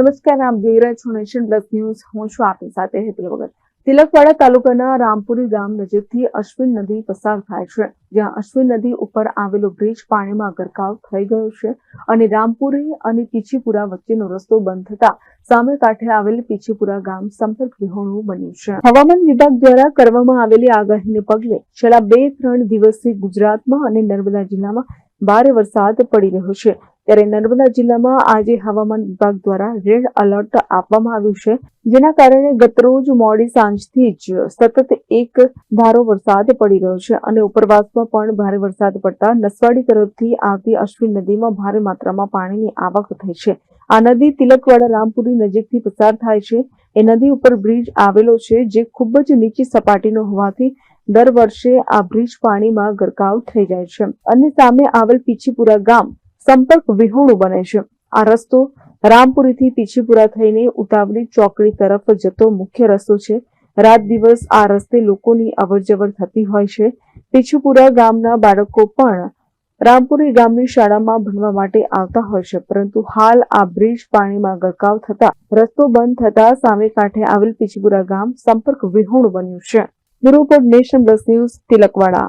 નમસ્કાર, આપ જોઈ રહ્યા છો નેશન પ્લસ ન્યૂઝ. હું છું આપની સાથે હેતુ વગર તિલકવાડા તાલુકાના રામપુરી ગામ નજીકથી અશ્વિન નદી પસાર થાય છે. જ્યાં અશ્વિન નદી ઉપર આવેલો બ્રિજ પાણીમાં ગરકાવ થઈ ગયો છે અને રામપુરી અને પીછીપુરા વચ્ચેનો રસ્તો બંધ થતા સામે કાંઠે આવેલ પીછીપુરા ગામ સંપર્ક વિહોણું બન્યું છે. હવામાન વિભાગ દ્વારા કરવામાં આવેલી આગાહીને પગલે છેલ્લા બે ત્રણ દિવસથી ગુજરાતમાં અને નર્મદા જિલ્લામાં ભારે વરસાદ પડી રહ્યો છે. ત્યારે નર્મદા જિલ્લામાં આજે હવામાન વિભાગ દ્વારા રેડ એલર્ટ આપવામાં આવ્યું છે, જેના કારણે ગતરોજ મોડી સાંજથી જ સતત એક ધારો વરસાદ પડી રહ્યો છે અને ઉપરવાસમાં પણ ભારે વરસાદ પડતા નસવાડી તરફથી આવતી અશ્વિન નદીમાં ભારે માત્રામાં પાણીની આવક થઈ છે. આ નદી તિલકવાડા રામપુરી નજીકથી પસાર થાય છે. એ નદી ઉપર બ્રિજ આવેલો છે, જે ખૂબ જ નીચી સપાટીનો હોવાથી દર વર્ષે આ બ્રિજ પાણીમાં ગરકાવ થઈ જાય છે. અને સામે આવેલ પીછીપુરા ગામ સંપર્ક વિહોણું બને છે. આ રસ્તો રામપુરીથી પીછીપુરા થઈને ઉતાવળી ચોકડી તરફ જતો મુખ્ય રસ્તો છે. રાત દિવસ આ રસ્તે લોકોની અવરજવર થતી હોય છે. પીછીપુરા ગામના બાળકો પણ રામપુરી ગામની શાળામાં ભણવા માટે આવતા હોય છે, પરંતુ હાલ આ બ્રિજ પાણીમાં ગરકાવ થતા રસ્તો બંધ થતા સામે કાંઠે આવેલ પીછીપુરા ગામ સંપર્ક વિહોણું બન્યું છે. Bureau nation plus news Tilakwada.